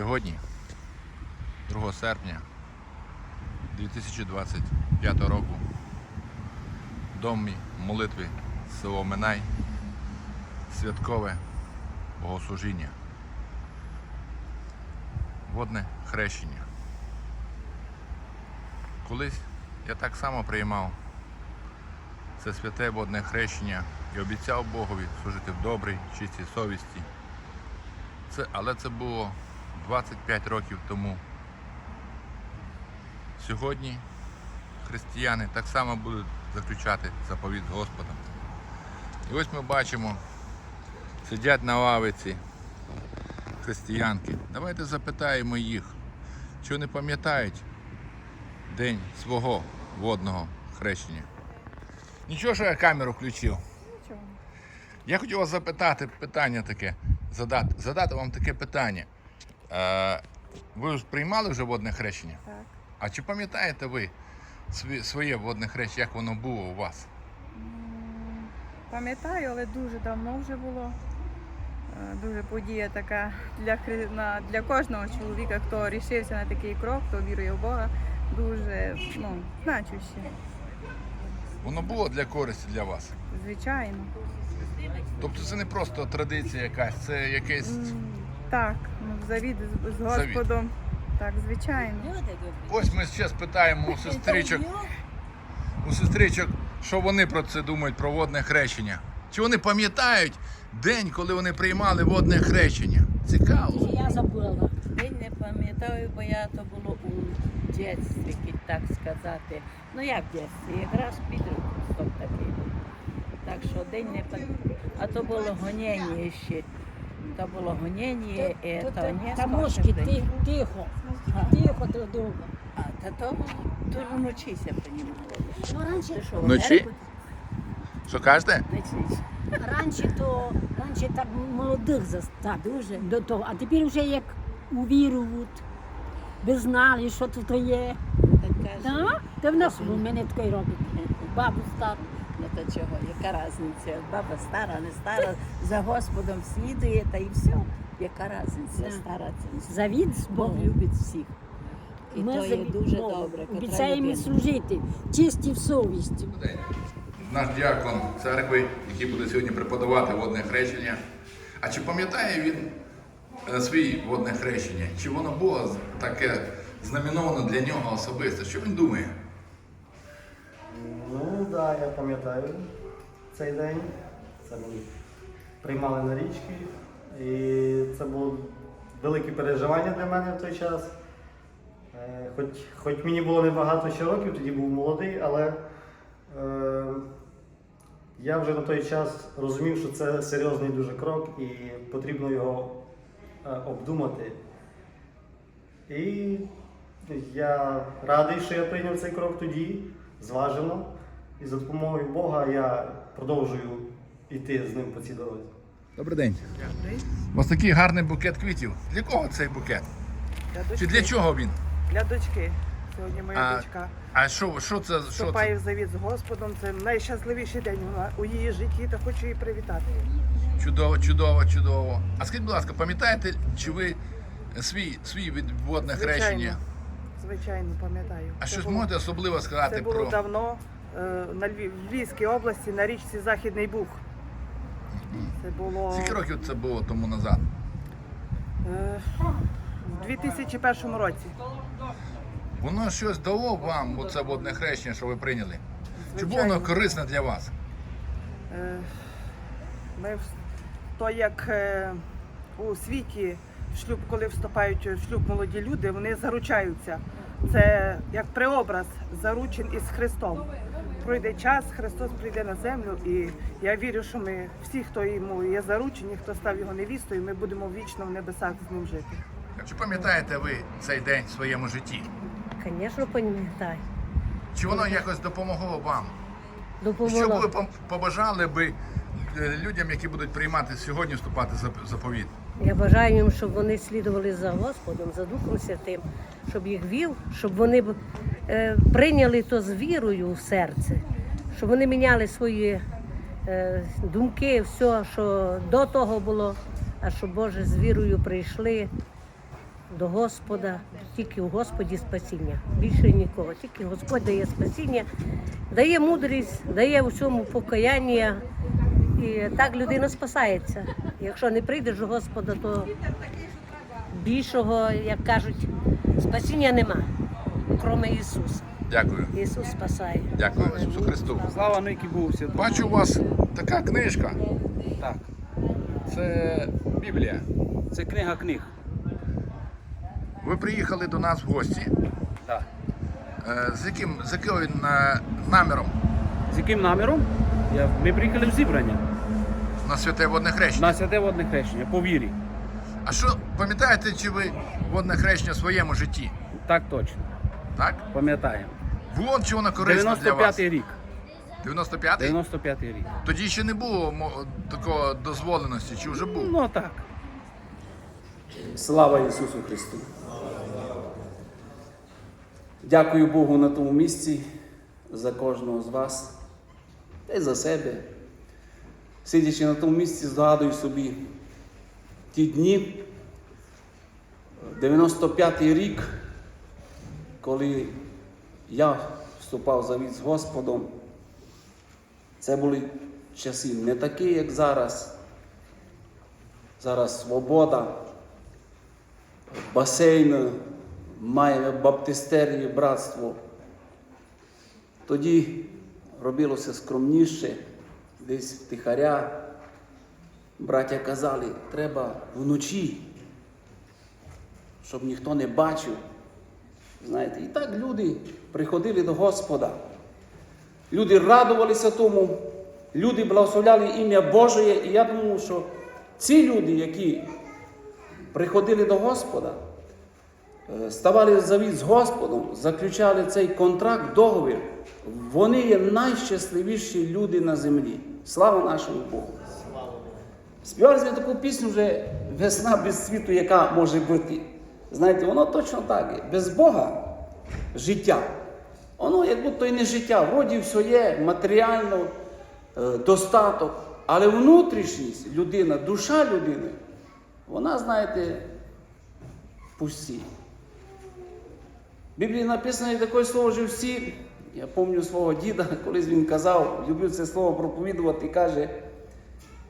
Сьогодні, 2 серпня 2025 року, в домі молитви село Минай, святкове богослужіння, водне хрещення. Колись я так само приймав це святе водне хрещення і обіцяв Богові служити в добрій, чистій совісті. Це, але це було 25 років тому. Сьогодні християни так само будуть заключати заповіт з Господом. І ось ми бачимо, сидять на лавиці християнки. Давайте запитаємо їх, чи вони пам'ятають день свого водного хрещення. Нічого, що я камеру включив. Нічого. Я хотів вас запитати питання таке, задати, задати вам таке питання. Е, ви ж приймали вже водне хрещення? Так. А чи пам'ятаєте ви своє водне хрещення, як воно було у вас? Пам'ятаю, але дуже давно вже було. Е, Дуже подія така для, для кожного чоловіка, хто рішився на такий крок, хто вірує в Бога, дуже ну, значуще. Воно було для користі для вас? Звичайно. Тобто це не просто традиція якась, це якесь. Так, ну, завід з, з Завіт. Господом. Так, звичайно. Ось ми зараз питаємо у сестричок, у сестричок, що вони про це думають, про водне хрещення. Чи вони пам'ятають день, коли вони приймали водне хрещення? Цікаво. Я забула. День не пам'ятаю, бо я то було у дитинстві, як так сказати. Ну як в дитинстві, якраз підросток такий був. Так що день не пам'ятаю. А то було гонення ще. То було гонення, і то не Тамошки, скажу день. тихо, тихо, тихо, то довго. А та то, то вночі ся приймало. Ну, раніше, що, Вночі? Що кажете? Вночі. раніше то, раніше так молодих заста дуже до того, а тепер вже як увірують, ви знали, що тут є. Так каже, Так? Та в нас у мене таке робить. Бабу стару. То чого, яка різниця? Баба стара, не стара, за Господом слідує, та і все. Яка різниця, стара це. Завід з Бог Богом. любить всіх. І Ми то є дуже Богу. добре. котра Обіцяємо людина. служити, чисті в совісті. Наш діакон церкви, який буде сьогодні преподавати водне хрещення. А чи пам'ятає він е, свій водне хрещення? Чи воно було таке знаменовано для нього особисто? Що він думає? Ну так, я пам'ятаю цей день. Це ми приймали на річки. І це було велике переживання для мене в той час. Е, Хоч, хоч мені було небагато ще років, тоді був молодий, але е, я вже на той час розумів, що це серйозний дуже крок і потрібно його е, обдумати. І я радий, що я прийняв цей крок тоді, зважено. І за допомогою Бога я продовжую йти з ним по цій дорозі. Добрий день. У вас такий гарний букет квітів. Для кого цей букет? Для Чи дочки. для чого він? Для дочки. Сьогодні моя А, дочка А що, що це? Що вступає це? в завіт з Господом. Це найщасливіший день у її житті, та хочу її привітати. Чудово, чудово, чудово. А скажіть, будь ласка, пам'ятаєте, чи ви свій, свій водне Звичайно. хрещення? Звичайно, пам'ятаю. А Це щось було- можете особливо сказати Це було про. давно е, на Львів, в Львівській області на річці Західний Буг. Це було Скільки років це було тому назад? е, в 2001 році. Воно щось дало вам, оце водне хрещення, що ви прийняли? Чи було Звичайно. воно корисне для вас? Е, Ми в- то як е, у світі в шлюб, коли вступають в шлюб молоді люди, вони заручаються. Це як преобраз заручин із Христом. Пройде час, Христос прийде на землю, і я вірю, що ми всі, хто йому є заручені, хто став його невістою, ми будемо вічно в небесах з ним жити. Чи пам'ятаєте ви цей день в своєму житті? Звісно, пам'ятаю. Чи воно якось допомогло вам? Що б ви побажали би е, людям, які будуть приймати сьогодні вступати за заповіт? Я бажаю їм, щоб вони слідували за Господом, за Духом Святим, щоб їх вів, щоб вони е, прийняли то з вірою в серце, щоб вони міняли свої е, думки, все, що до того було, а щоб Боже з вірою прийшли до Господа, тільки у Господі спасіння. Більше нікого. Тільки Господь дає спасіння, дає мудрість, дає у всьому покаяння. І так людина спасається. Якщо не прийдеш до Господа, то більшого, як кажуть, спасіння нема, крім Ісуса. Дякую. Ісус спасає. Дякую Ісусу Христу. Слава Никі Богу Бачу у вас така книжка. Так, Це Біблія. це книга книг. Ви приїхали до нас в гості. Так. Е, З яким з яким е, наміром З яким наміром? Я, ми приїхали в зібрання на святе водне хрещення? на святе водне хрещення по вірі. А що пам'ятаєте, чи ви водне хрещення в своєму житті? Так точно, Так? пам'ятаємо. Було чи воно корисно для вас? 95-й рік. 95-й? 95-й рік. Тоді ще не було такого дозволеності, чи вже був? Ну так. Слава Ісусу Христу. Дякую Богу на тому місці за кожного з вас та й за себе. Сидячи на тому місці, згадую собі ті дні, 95-й рік, коли я вступав в завіт з Господом. Це були часи не такі, як зараз. Зараз свобода, басейн, маємо баптистерію, братство. Тоді робилося скромніше, десь втихаря. Браття казали, треба вночі, щоб ніхто не бачив. Знаєте, і так люди приходили до Господа. Люди радувалися тому, люди благословляли ім'я Божє, і я думаю, що ці люди, які приходили до Господа, е, ставали в завіт з Господом, заключали цей контракт, договір, вони є найщасливіші люди на землі. Слава нашому Богу! Співали ми таку пісню вже весна без світу, яка може бути. Знаєте, воно точно так є. Без Бога життя. Воно як будто і не життя. Вроді все є, матеріально, е, достаток. Але внутрішність людина, душа людини, вона, знаєте, пусті. В Біблії написано таке слово живці. Я пам'ятаю свого діда, колись він казав, любив це слово проповідувати, каже,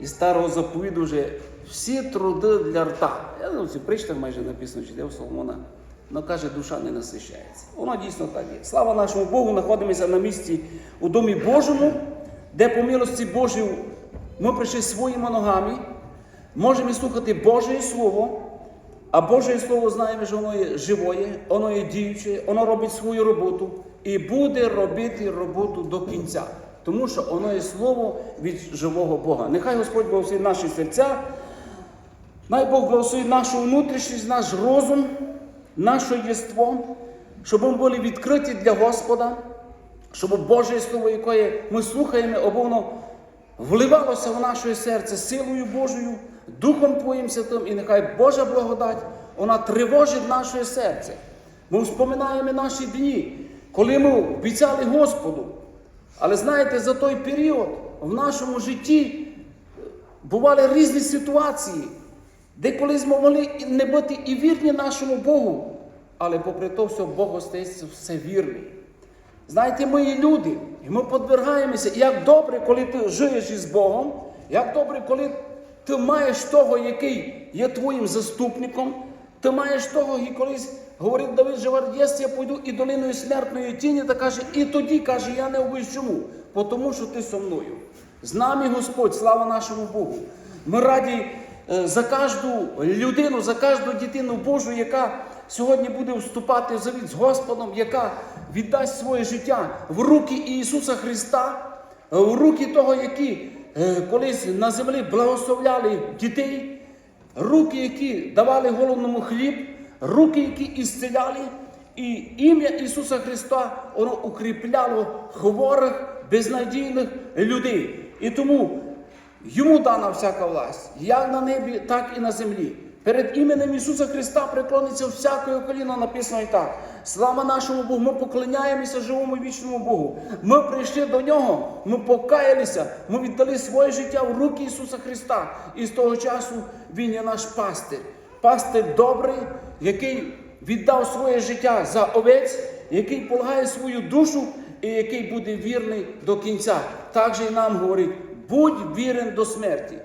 із старого заповіду вже всі труди для рта. Я ну, ці причта майже написано, чи де у Соломона. Ну каже, душа не насищається. Воно дійсно так є. Слава нашому Богу, знаходимося на місці у Домі Божому, де по милості Божій ми прийшли своїми ногами, можемо слухати Боже Слово, а Боже Слово знаємо, що воно є живоє, воно є діюче, воно робить свою роботу і буде робити роботу до кінця. Тому що воно є слово від живого Бога. Нехай Господь благословить наші серця, най Бог благословить нашу внутрішність, наш розум, наше єство, щоб ми були відкриті для Господа, щоб Боже Слово, яке ми слухаємо, або воно вливалося в наше серце силою Божою, Духом Твоїм Святим, і нехай Божа благодать, вона тривожить наше серце. Ми вспоминаємо наші дні, коли ми обіцяли Господу. Але знаєте, за той період в нашому житті бували різні ситуації, де колись ми могли не бути і вірні нашому Богу, але попри то все, Бог остається все вірний. Знаєте, ми є люди, і ми подвергаємося. Як добре, коли ти живеш із Богом, як добре, коли ти маєш того, який є твоїм заступником, ти маєш того, і колись говорить Давид Живардєс, я пойду і долиною смертної тіні, та каже, і тоді каже, я не обуюсь чому, тому що ти со мною. З нами Господь, слава нашому Богу. Ми раді е, за кожну людину, за кожну дитину Божу, яка сьогодні буде вступати в завіт з Господом, яка віддасть своє життя в руки Ісуса Христа, в руки того, які е, колись на землі благословляли дітей, руки, які давали голодному хліб, руки, які ісцеляли, і ім'я Ісуса Христа воно укріпляло хворих, безнадійних людей. І тому йому дана всяка власть, як на небі, так і на землі. Перед іменем Ісуса Христа преклониться всякое коліно, написано і так. Слава нашому Богу, ми поклоняємося живому вічному Богу. Ми прийшли до Нього, ми покаялися, ми віддали своє життя в руки Ісуса Христа. І з того часу Він є наш пастир. Пастир добрий, який віддав своє життя за овець, який полагає свою душу і який буде вірний до кінця. Так же і нам говорить: будь вірен до смерті.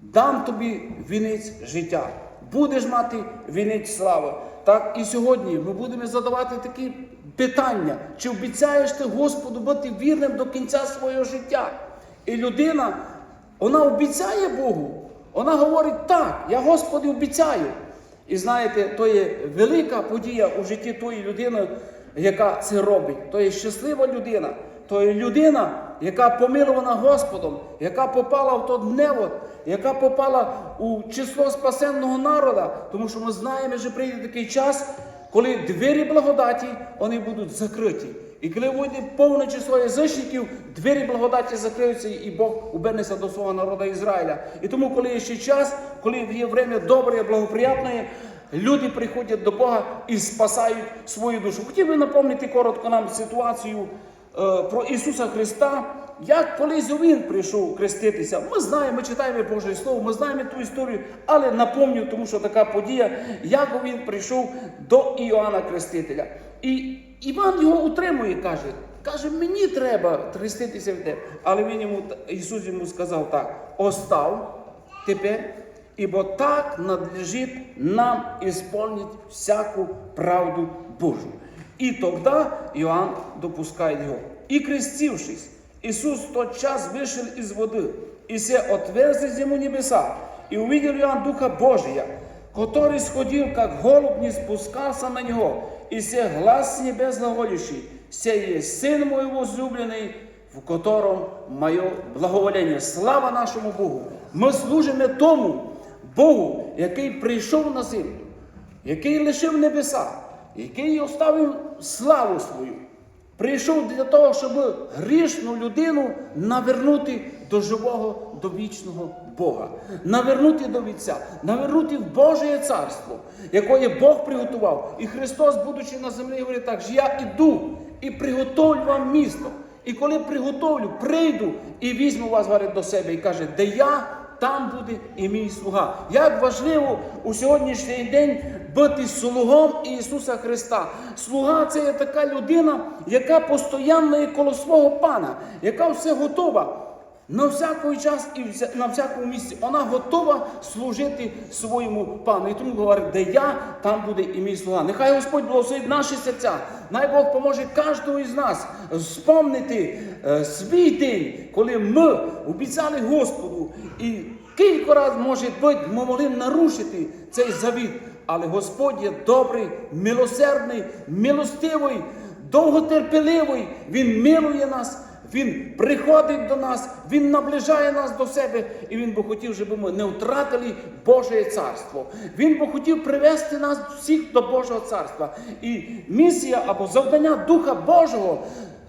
Дам тобі вінець життя. Будеш мати вінець слави. Так і сьогодні ми будемо задавати такі питання: чи обіцяєш ти Господу бути вірним до кінця свого життя? І людина, вона обіцяє Богу. Вона говорить, так, я Господу обіцяю. І знаєте, то є велика подія у житті тої людини, яка це робить. То є щаслива людина, то є людина, яка помилована Господом, яка попала в той невод, яка попала у число спасенного народа. Тому що ми знаємо, що прийде такий час, коли двері благодаті вони будуть закриті. І коли вийде повне число язичників, двері благодаті закриються, і Бог обернеться до свого народу Ізраїля. І тому, коли є ще час, коли є время добре, благоприятне, люди приходять до Бога і спасають свою душу. Хотів би напомнити коротко нам ситуацію е, про Ісуса Христа, як колись він прийшов хреститися. Ми знаємо, ми читаємо Боже Слово, ми знаємо ту історію, але напомню, тому що така подія, як він прийшов до Іоанна Хрестителя. І Іван його утримує, каже, каже, мені треба хреститися в тебе. Але він йому, Ісус йому сказав так: остав тепер, ібо так надлежить нам ісполнити всяку правду Божу. І тоді Іоанн допускає його. І крестившись, Ісус в тот час вышел из воды, и се отверзлись ему небеса, и увидел Иоанн Духа Божия, который сходил, как голубь, не спускался на него, и се глаз с небес глаголющий, «Се есть Сын мой возлюбленный, в котором мое благоволение». Слава нашому Богу! Ми служимо тому Богу, який прийшов на землю, який лишив небеса, який оставив славу свою. Прийшов для того, щоб грішну людину навернути до живого, до вічного Бога, навернути до Вітця, навернути в Боже царство, яке Бог приготував. І Христос, будучи на землі, говорить так, що я іду і приготовлю вам місто. І коли приготовлю, прийду і візьму вас говорить, до себе і каже, де я, там буде і мій слуга. Як важливо у сьогоднішній день бути слугом Ісуса Христа. Слуга це є така людина, яка постійно є коло свого пана, яка все готова. На всякий час і на всякому місці вона готова служити своєму пану. І тому говорить, де я, там буде і мій слуга. Нехай Господь благословить наші серця. Най Бог поможе кожному із нас спомнити е, свій день, коли ми обіцяли Господу. І кілька разів, може бути, ми могли нарушити цей завіт. Але Господь є добрий, милосердний, милостивий, довготерпеливий. Він милує нас. Він приходить до нас, Він наближає нас до себе, і Він би хотів, щоб ми не втратили Боже царство. Він би хотів привести нас всіх до Божого царства. І місія або завдання Духа Божого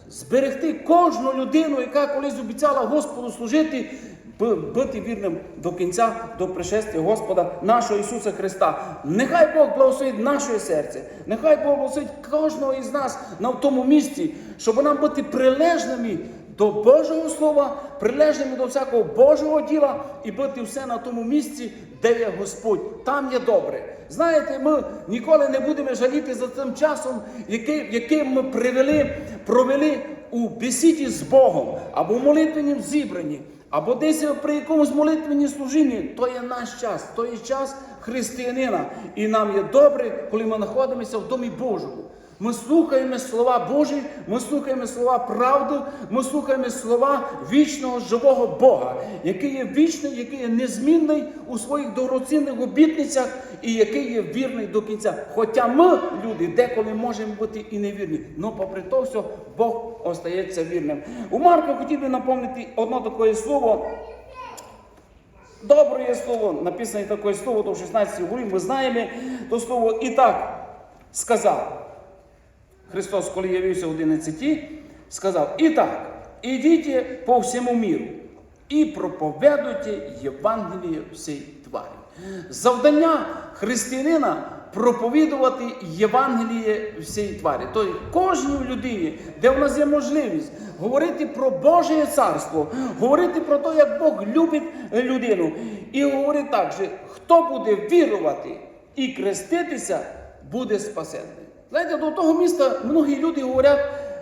зберегти кожну людину, яка колись обіцяла Господу служити, бути вірним до кінця, до пришестя Господа нашого Ісуса Христа. Нехай Бог благословить наше серце, нехай Бог благословить кожного із нас на тому місці, щоб нам бути прилежними до Божого Слова, прилежними до всякого Божого діла і бути все на тому місці, де є Господь. Там є добре. Знаєте, ми ніколи не будемо жаліти за тим часом, який, яким ми привели, провели у бесіді з Богом або в молитвеннім зібранні. Або десь при якомусь молитвенні служінні, то є наш час, то є час християнина. І нам є добре, коли ми знаходимося в домі Божому. Ми слухаємо слова Божі, ми слухаємо слова правди, ми слухаємо слова вічного живого Бога, який є вічний, який є незмінний у своїх дорогоцінних обітницях і який є вірний до кінця. Хоча ми, люди, деколи можемо бути і невірні, але попри то все, Бог остається вірним. У Марка хотів би напомнити одне таке слово. Добре слово, написане таке слово, то в 16 главі, ми знаємо то слово і так сказав. Христос, коли явився в 11, сказав: І так, ідіть по всьому міру і проповедуйте Євангеліє всій тварі. Завдання християнина проповідувати Євангеліє всій тварі. Тобто кожній людині, де в нас є можливість говорити про Боже царство, говорити про те, як Бог любить людину. І говорить так, що хто буде вірувати і креститися, буде спасенний. Знаєте, до того міста многі люди говорять,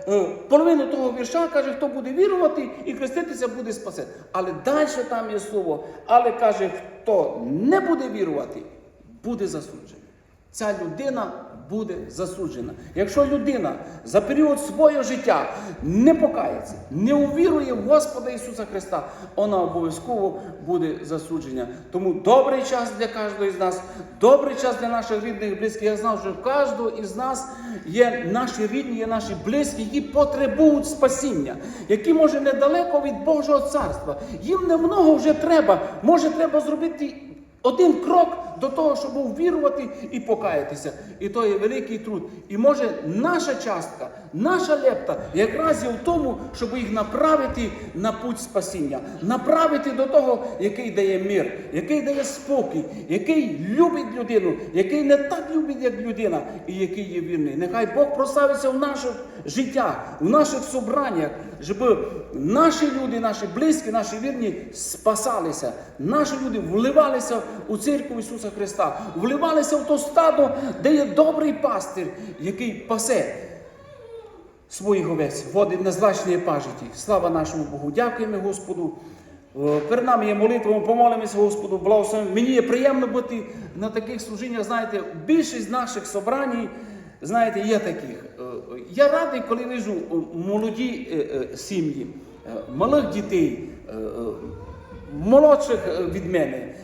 е, половину того вірша каже, хто буде вірувати і хреститися, буде спасен. Але далі там є слово, але каже, хто не буде вірувати, буде засуджений. Ця людина буде засуджена. Якщо людина за період свого життя не покається, не увірує в Господа Ісуса Христа, вона обов'язково буде засуджена. Тому добрий час для кожного із нас, добрий час для наших рідних і близьких. Я знав, що в кожного із нас є наші рідні, є наші близькі, які потребують спасіння, які може недалеко від Божого царства. Їм не много вже треба. Може, треба зробити. Один крок до того, щоб увірувати і покаятися. І то є великий труд. І може наша частка, наша лепта якраз є в тому, щоб їх направити на путь спасіння, направити до того, який дає мир, який дає спокій, який любить людину, який не так любить, як людина, і який є вірний. Нехай Бог прославиться в наших життях, в наших собраннях, щоб наші люди, наші близькі, наші вірні спасалися. Наші люди вливалися у церкву Ісуса Христа, вливалися в то стадо, де є добрий пастир, який пасе своїх овець, водить на злачні пажиті. Слава нашому Богу! Дякуємо Господу. Е, Перед нами є молитва, ми помолимося Господу, благословимо. Мені є приємно бути на таких служіннях. Знаєте, більшість наших собрань, знаєте, є таких. Е, Я радий, коли вижу молоді е, сім'ї, малих дітей, молодших від мене.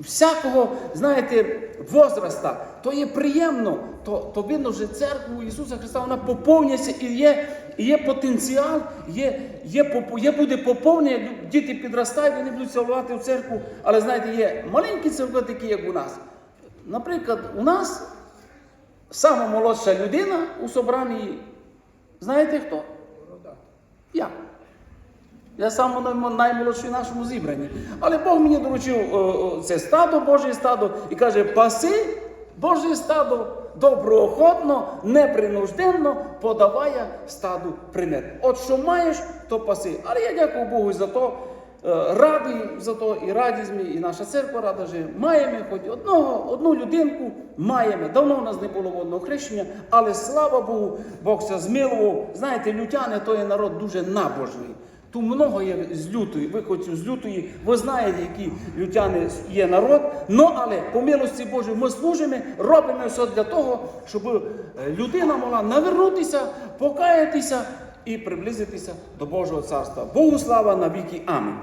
Всякого, знаєте, возраста, то є приємно, то, то видно, що церкву Ісуса Христа вона поповнюється і є, і є потенціал, є, є, є буде поповнення, діти підростають, вони будуть слугувати в церкву, але знаєте, є маленькі церкви, такі, як у нас. Наприклад, у нас сама молодша людина у собранні, знаєте хто? Я. Я сам най- наймолодший в нашому зібранні. Але Бог мені доручив е, е, це стадо, Боже стадо, і каже: паси Боже стадо доброохотно, непринужденно подаває стаду примет. От що маєш, то паси. Але я дякую Богу за то. е, Радий за то і радість мій, і наша церква рада, що маємо хоч одного, одну людинку, маємо. Давно в нас не було водного хрещення, але слава Богу, Бог це змилував. Знаєте, лютяни то є народ дуже набожний. Тут много є з лютої, виходців з лютої. Ви знаєте, які лютяни є народ. Ну, але по милості Божої ми служимо, робимо все для того, щоб е, людина могла навернутися, покаятися і приблизитися до Божого царства. Богу слава на віки. Амінь.